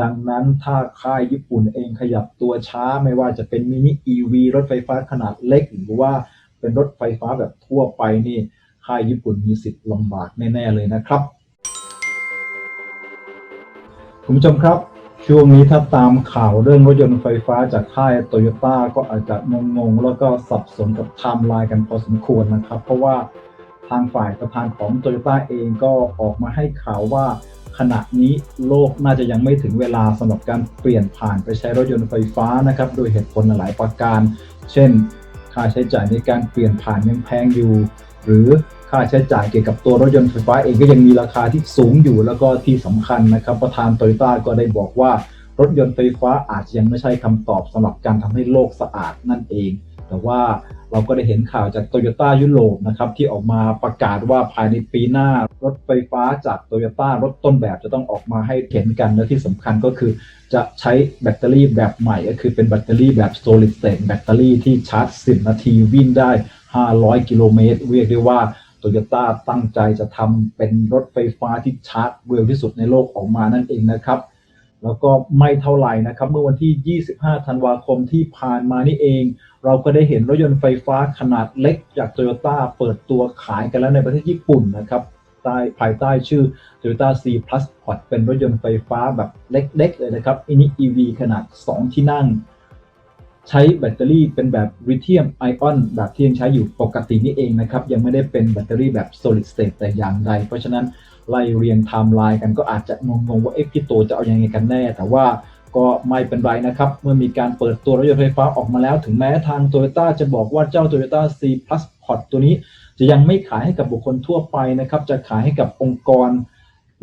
ดังนั้นถ้าค่ายญี่ปุ่นเองขยับตัวช้าไม่ว่าจะเป็นมินิ EV รถไฟฟ้าขนาดเล็ก หรือว่าเป็นรถไฟฟ้าแบบทั่วไปนี่ค่ายญี่ปุ่นมีสิทธิ์ลำบากแน่ ๆ เลยนะครับ คุณผู้ชมครับ ช่วงนี้ถ้าตามข่าวเรื่องรถยนต์ไฟฟ้าจากค่ายโตโยต้าก็อาจจะงงๆ แล้วก็สับสนกับไทม์ไลน์กันพอสมควรนะครับ เพราะว่าทางฝ่ายประธานของโตโยต้าเองก็ออกมาให้ข่าวว่า ขณะนี้โลกน่าจะยังไม่ถึงเวลาสำหรับการเปลี่ยนผ่านไปใช้รถยนต์ไฟฟ้านะครับโดยเหตุผลหลายประการ เช่น ค่าใช้จ่ายในการเปลี่ยนผ่านยังแพงอยู่ หรือค่าใช้จ่ายเกี่ยวกับตัวรถยนต์ไฟฟ้าเองก็ยังมีราคาที่สูงอยู่แล้วก็ที่สำคัญนะครับ ประธานโตโยต้าก็ได้บอกว่ารถยนต์ไฟฟ้าอาจจะยังไม่ใช่คำตอบสำหรับการทำให้โลกสะอาดนั่นเอง แต่ว่า เราก็ได้เห็นข่าวจากโตโยต้ายุโรปนะครับที่ออกมาประกาศว่าภายในปีหน้ารถไฟฟ้าจากโตโยต้ารถต้นแบบจะต้องออกมาให้เห็นกันและที่สำคัญก็คือ จะใช้แบตเตอรี่แบบใหม่ ก็คือเป็นแบตเตอรี่แบบ solid state แบตเตอรี่ที่ชาร์จ 10 นาทีวิ่งได้ 500 กิโลเมตรเรียกได้ว่าโตโยต้าตั้งใจจะทำเป็นรถไฟฟ้าที่ชาร์จเร็วที่สุดในโลกออกมานั่นเองนะครับ แล้วก็ไม่เท่าไหร่นะครับ เมื่อวันที่ 25 ธันวาคมที่ผ่านมานี่เอง เราก็ได้เห็นรถยนต์ไฟฟ้าขนาดเล็กจากโตโยต้าเปิดตัวขายกันแล้วในประเทศญี่ปุ่นนะครับใต้ภายใต้ชื่อ Toyota C Plus Pod เป็นรถยนต์ไฟฟ้าแบบเล็ก ๆ เลยนะครับอันนี้ EV ขนาด 2 ที่นั่ง ใช้แบตเตอรี่เป็นแบบลิเธียมไอออนแบบที่ยังใช้อยู่ปกตินี่เองนะครับ ยังไม่ได้เป็นแบตเตอรี่แบบ solid state แต่อย่างใด เพราะฉะนั้น ไล่เรียงไทม์ไลน์กันก็อาจจะงงๆว่าเอ๊ะพี่โตจะเอาอยัางไงกันแน่ แต่ว่าก็ไม่เป็นไรนะครับ เมื่อมีการเปิดตัวรถยนต์ไฟฟ้าออกมาแล้ว ถึงแม้ทาง Toyota จะบอกว่าเจ้า Toyota C Plus Pod ตัวนี้ จะยังไม่ขายให้กับบุคคลทั่วไปนะครับ จะขายให้กับองค์กร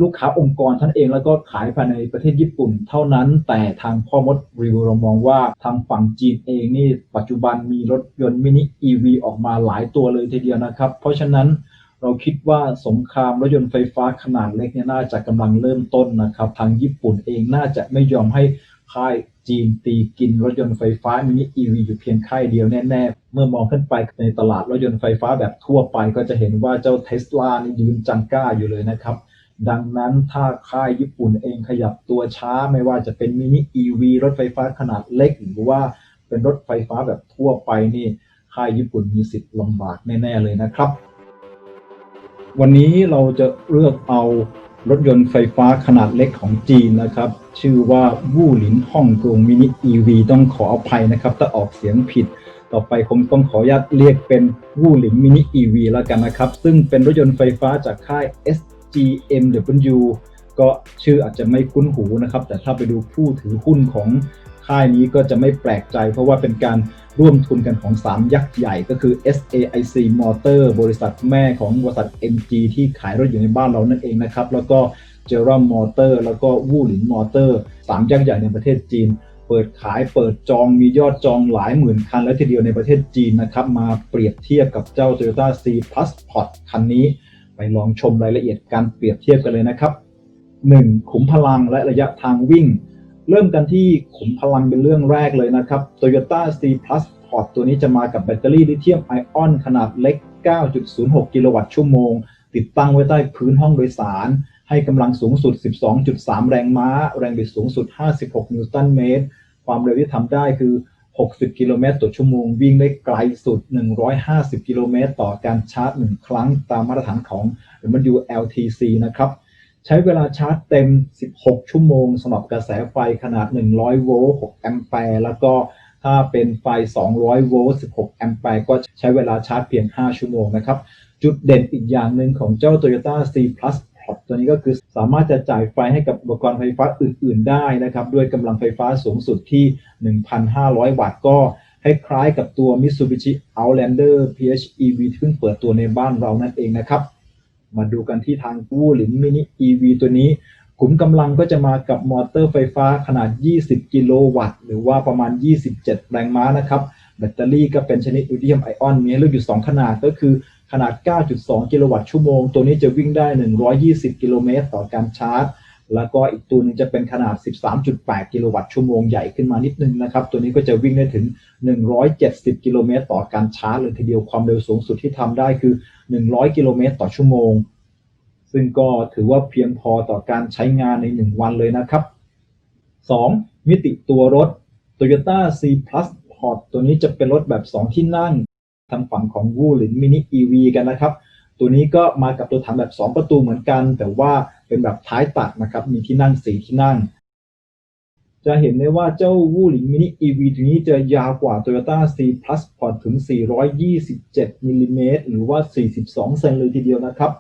ลูกค้าองค์กรท่านเองแล้วก็ขายภายในประเทศญี่ปุ่น เท่านั้น แต่ทางพ่อมดรีวิวเรามองว่าทางฝั่งจีนเองนี่ปัจจุบันมีรถยนต์มินิ EV ออกมาหลายตัวเลยทีเดียวนะครับ เพราะฉะนั้น เราคิดว่าสงครามรถยนต์ไฟฟ้าขนาดเล็กเนี่ยน่าจะกำลังเริ่มต้นนะครับ ทางญี่ปุ่นเองน่าจะไม่ยอมให้ค่ายจีนตีกินรถยนต์ไฟฟ้ามินิ EV อยู่เพียงค่ายเดียวแน่ ๆ เมื่อมองขึ้นไปในตลาดรถยนต์ไฟฟ้าแบบทั่วไป ก็จะเห็นว่าเจ้าเทสลานี่ยืนจังก้าอยู่เลยนะครับ ดังนั้นถ้าค่ายญี่ปุ่นเองขยับตัวช้าไม่ว่าจะเป็นมินิ EV รถไฟฟ้าขนาดเล็กหรือว่าเป็นรถไฟฟ้าแบบทั่วไปนี่ค่ายญี่ปุ่นมีสิทธิ์ลำบากแน่ ๆ เลยนะครับ วันนี้เราจะเลือกเอารถยนต์ไฟฟ้าขนาดเล็กของจีนนะครับ ชื่อว่าวู่หลินฮ่องกงมินิ EV ต้องขออภัยนะครับ ถ้าออกเสียงผิด ต่อไปคงต้องขออนุญาตเรียกเป็นวู่หลินมินิ EV แล้วกันนะครับ ซึ่งเป็นรถยนต์ไฟฟ้าจากค่าย SGMW ก็ชื่ออาจจะไม่คุ้นหูนะครับ แต่ถ้าไปดูผู้ถือหุ้นของ ค่ายนี้ก็จะไม่แปลกใจ เพราะว่าเป็นการร่วมทุนกันของ 3 ยักษ์ใหญ่ก็คือ SAIC Motor บริษัทแม่ของบริษัท MG ที่ขายรถอยู่ในบ้านเรานั่นเองนะครับ แล้วก็ g e r a m Motor แล้วก็วู่หลินมอเตอร์สามยักษ์ใหญ่ในประเทศจีน เปิดขายเปิดจองมียอดจองหลายหมื่นคันแล้วทีเดียวในประเทศจีนนะครับมาเปรียบเทียบกับเจ้า Toyota C Plus Pod คันนี้ ไปลองชมรายละเอียดการเปรียบเทียบกันเลยนะครับ 1. ขุมพลังและระยะทางวิ่ง เริ่มกันที่ขุมพลังเป็นเรื่องแรกเลยนะครับ Toyota C Plus Pod ตัวนี้จะมากับแบตเตอรี่ลิเธียมไอออนขนาดเล็ก 9.06 กิโลวัตต์ชั่วโมง ติดตั้งไว้ใต้พื้นห้องโดยสาร ให้กำลังสูงสุด 12.3 แรงม้า แรงบิดสูงสุด 56 นิวตันเมตร ความเร็วที่ทำได้คือ 60 กิโลเมตรต่อชั่วโมง วิ่งได้ไกลสุด 150 กิโลเมตรต่อการชาร์จ 1 ครั้งตามมาตรฐานของ WLTC นะครับ ใช้เวลาชาร์จเต็ม 16 ชั่วโมงสำหรับกระแสไฟขนาด 100 โวลต์ 6 แอมแปร์ แล้วก็ถ้าเป็นไฟ 200 โวลต์ 16 แอมแปร์ ก็ใช้เวลาชาร์จเพียง 5 ชั่วโมงนะครับ จุดเด่นอีกอย่างหนึ่งของเจ้า Toyota C Plus Pod ตัวนี้ก็คือสามารถจะจ่ายไฟให้กับอุปกรณ์ไฟฟ้าอื่น ๆ ได้นะครับ ด้วยกำลังไฟฟ้าสูงสุดที่ 1,500 วัตต์ก็ให้คล้ายกับตัว Mitsubishi Outlander PHEV ที่เพิ่งเปิดตัวในบ้านเรานั่นเองนะครับ มาดูกันที่ทางกู้หลินมินิ EV ตัวนี้ขุมกำลังก็จะมากับมอเตอร์ไฟฟ้าขนาด 20 กิโลวัตต์ หรือว่าประมาณ 27 แรงม้านะครับ แบตเตอรี่ก็เป็นชนิดลิเธียมไอออน มีให้เลือกอยู่ 2 ขนาดก็คือขนาด 9.2 กิโลวัตต์ชั่วโมง ตัวนี้จะวิ่งได้ 120 กิโลเมตรต่อการชาร์จ แล้วก็อีกตัวนึงจะเป็นขนาด 13.8 กิโลวัตต์ชั่วโมงใหญ่ขึ้นมานิดนึงนะครับ ตัวนี้ก็จะวิ่งได้ถึง 170 กิโลเมตรต่อการชาร์จเลยทีเดียวความเร็วสูงสุดที่ทำได้คือ 100 กิโลเมตรต่อชั่วโมง ซึ่งก็ถือว่าเพียงพอต่อการใช้งานใน 1 วันเลยนะครับ 2. มิติตัวรถ Toyota C Plus Port ตัวนี้จะเป็นรถแบบ 2 ที่นั่งทางฝั่งของวูหลินมินิ EV กันนะครับ ตัวนี้ก็มากับตัวถังแบบ 2 ประตูเหมือนกัน แต่ว่า เป็นแบบท้ายตัดนะครับ มีที่นั่ง4ที่นั่ง จะเห็นได้ว่าเจ้าวูหลินมินิ EV ตัวนี้จะยาวกว่า Toyota C Plus Sport ถึง 427มิลลิเมตรหรือว่า 42 เซนเลยทีเดียวนะครับ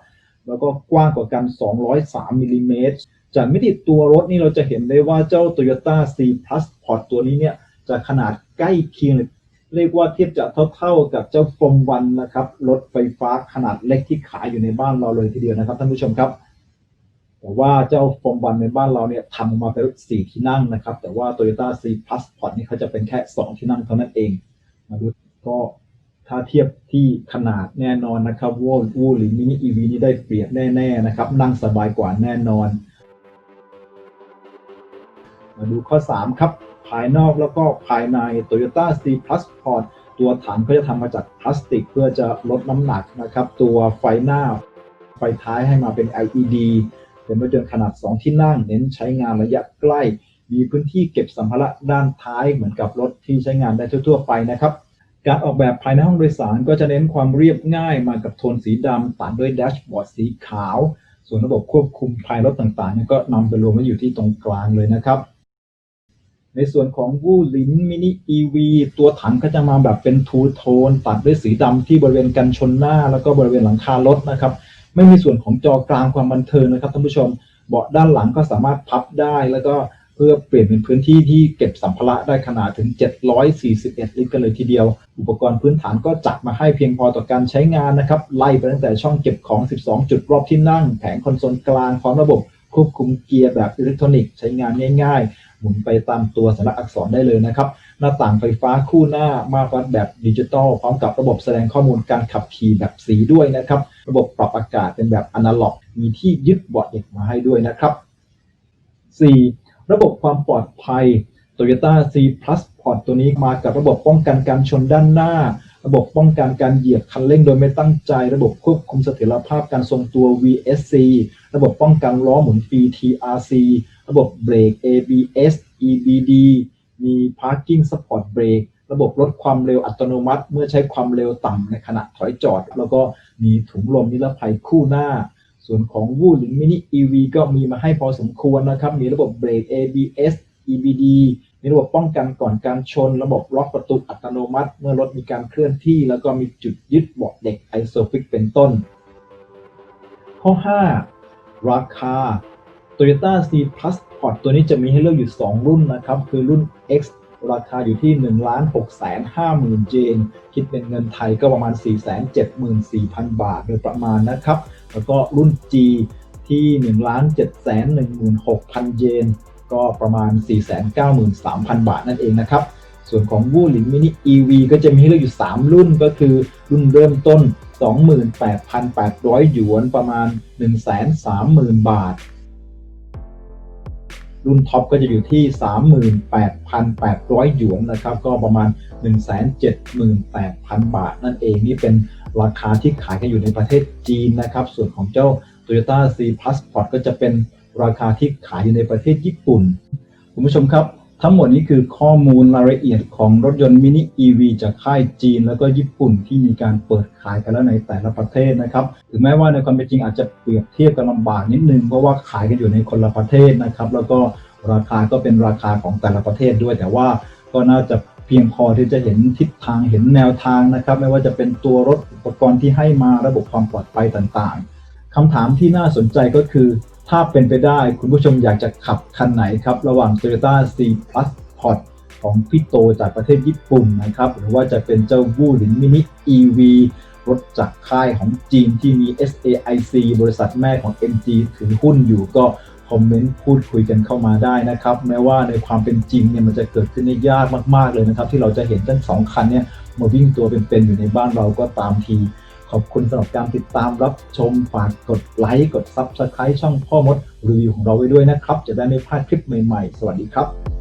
แล้วก็กว้างกว่ากัน 203มิลลิเมตรจากมิติตัวรถนี่เราจะเห็นได้ว่าเจ้า Toyota C Plus Sport ตัวนี้เนี่ยจะขนาดใกล้เคียงเลยเรียกว่าเทียบจะเท่าๆกับเจ้าฟอร์มวันนะครับ รถไฟฟ้าขนาดเล็กที่ขายอยู่ในบ้านเราเลยทีเดียวนะครับท่านผู้ชมครับ แต่ว่าเจ้าฟอร์มวันในบ้านเราเนี่ยทำมาเป็นสี่ที่นั่งนะครับ แต่ว่า Toyota C Plus Sport นี่เขาจะเป็นแค่2ที่นั่งเท่านั้นเองมาดูก็ถ้าเทียบที่ขนาดแน่นอนนะครับว่าวูหรือมินิ EV นี่ได้เปรียบแน่ๆนะครับ นั่งสบายกว่าแน่นอน มาดูข้อ 3 ครับ ภายนอกแล้วก็ภายใน Toyota C Plus Sport ตัวถังก็จะทำมาจากพลาสติก เพื่อจะลดน้ำหนักนะครับ ตัวไฟหน้า ไฟท้ายให้มาเป็น LED เป็นรถยนต์ขนาด 2 ที่นั่ง เน้นใช้งานระยะใกล้ มีพื้นที่เก็บสัมภาระด้านท้ายเหมือนกับรถที่ใช้งานได้ทั่วๆไปนะครับ การออกแบบภายในห้องโดยสารก็จะเน้นความเรียบง่ายมากับโทนสีดำตัดด้วยแดชบอร์ดสีขาว ส่วนระบบควบคุมภายรถต่างๆก็นำไปรวมไว้อยู่ที่ตรงกลางเลยนะครับในส่วนของวูลินมินิ EV ตัวถังก็จะมาแบบเป็นทูโทนตัดด้วยสีดำที่บริเวณกันชนหน้า แล้วก็บริเวณหลังคารถนะครับ ไม่มีส่วนของจอกลางความบันเทิงนะครับท่านผู้ชมเบาะด้านหลังก็สามารถพับได้แล้วก็เพื่อเปลี่ยนเป็นพื้นที่ที่เก็บสัมภาระได้ขนาดถึง 741 ลิตรกันเลยทีเดียว อุปกรณ์พื้นฐานก็จัดมาให้เพียงพอต่อการใช้งานนะครับ ไล่ไปตั้งแต่ช่องเก็บของ 12 จุดรอบที่นั่ง แผงคอนโซลกลางพร้อมระบบ ควบคุมเกียร์แบบอิเล็กทรอนิกส์ใช้งานง่าย ๆ หมุนไปตามตัวสัญลักษณ์อักษรได้เลยนะครับ หน้าต่างไฟฟ้าคู่หน้ามาวัดแบบดิจิตอลพร้อมกับระบบแสดงข้อมูลการขับขี่แบบสีด้วยนะครับ ระบบปรับอากาศเป็นแบบอนาล็อก มีที่ยึดเบาะเด็กมาให้ด้วยนะครับ 4. ระบบความปลอดภัย Toyota C Plus Port ตัวนี้มากับระบบป้องกันการชนด้านหน้า ระบบป้องกันการเหยียบคันเร่งโดยไม่ตั้งใจ ระบบควบคุมเสถียรภาพการทรงตัว VSC ระบบป้องกันล้อหมุนฟรี TRC ระบบเบรก ABS EBD มี Parking Support Brake ระบบลดความเร็วอัตโนมัติ เมื่อใช้ความเร็วต่ำในขณะถอยจอด แล้วก็มีถุงลมนิรภัยคู่หน้า ส่วนของวูหลิงมินิ EV ก็มีมาให้พอสมควรนะครับ มีระบบเบรก ABS EBD มีระบบป้องกันก่อนการชน ระบบล็อกประตูอัตโนมัติ เมื่อรถมีการเคลื่อนที่ แล้วก็มีจุดยึดเบาะเด็กไอโซฟิกเป็นต้น ข้อ 5 ราคา Toyota C Plus Sport ตัวนี้จะมีให้เลือกอยู่ 2 รุ่นนะครับ คือรุ่น X ราคาอยู่ที่ 1 6 5 0 0 0 0 เยน คิดเป็นเงินไทยก็ประมาณ 474,000 บาทโดยประมาณนะครับ แล้วก็รุ่น G ที่ 1 7 1 6 0 0 0 เยน ก็ประมาณ 493,000 บาทนั่นเองนะครับ ส่วนของวูหลินมินิ EV ก็จะมีให้เลือกอยู่ 3 รุ่นก็คือ รุ่นเริ่มต้น 28,800 หยวนประมาณ 130,000 บาท รุ่นท็อปก็จะอยู่ที่ 38,800 หยวนนะครับ ก็ประมาณ 178,000 บาทนั่นเองนี่เป็นราคาที่ขายกันอยู่ในประเทศจีนนะครับ ส่วนของเจ้า Toyota C Plus Sport ก็จะเป็น ราคาที่ขายอยู่ในประเทศญี่ปุ่น คุณผู้ชมครับ ทั้งหมดนี้คือข้อมูลรายละเอียดของรถยนต์มินิ EV จากค่ายจีน แล้วก็ญี่ปุ่นที่มีการเปิดขายกันแล้วในแต่ละประเทศนะครับถึงแม้ว่าในความเป็นจริงอาจจะเปรียบเทียบกันลำบากนิดนึงเพราะว่าขายกันอยู่ในคนละประเทศนะครับ แล้วก็ราคาก็เป็นราคาของแต่ละประเทศด้วย แต่ว่าก็น่าจะเพียงพอที่จะเห็นทิศทางเห็นแนวทางนะครับ ไม่ว่าจะเป็นตัวรถอุปกรณ์ที่ให้มาระบบความปลอดภัยต่างๆคำถามที่น่าสนใจก็คือ ถ้าเป็นไปได้คุณผู้ชมอยากจะขับคันไหนครับ ระหว่าง Toyota C Plus Port ของพี่โตจากประเทศญี่ปุ่นนะครับ หรือว่าจะเป็นเจ้าวูหลินมินิ EV รถจากค่ายของจีนที่มี SAIC บริษัทแม่ของ MG ถือหุ้นอยู่ก็คอมเมนต์พูดคุยกันเข้ามาได้นะครับ แม้ว่าในความเป็นจริงเนี่ยมันจะเกิดขึ้นได้ยากมาก ๆ เลยนะครับ ที่เราจะเห็นทั้งสองคันเนี่ยมาวิ่งตัวเป็นๆอยู่ในบ้านเราก็ตามที ขอบคุณสำหรับการติดตามรับชมฝากกดไลค์กด Subscribe ช่องพ่อมดรีวิวของเราไว้ด้วยนะครับ จะได้ไม่พลาดคลิปใหม่ๆ สวัสดีครับ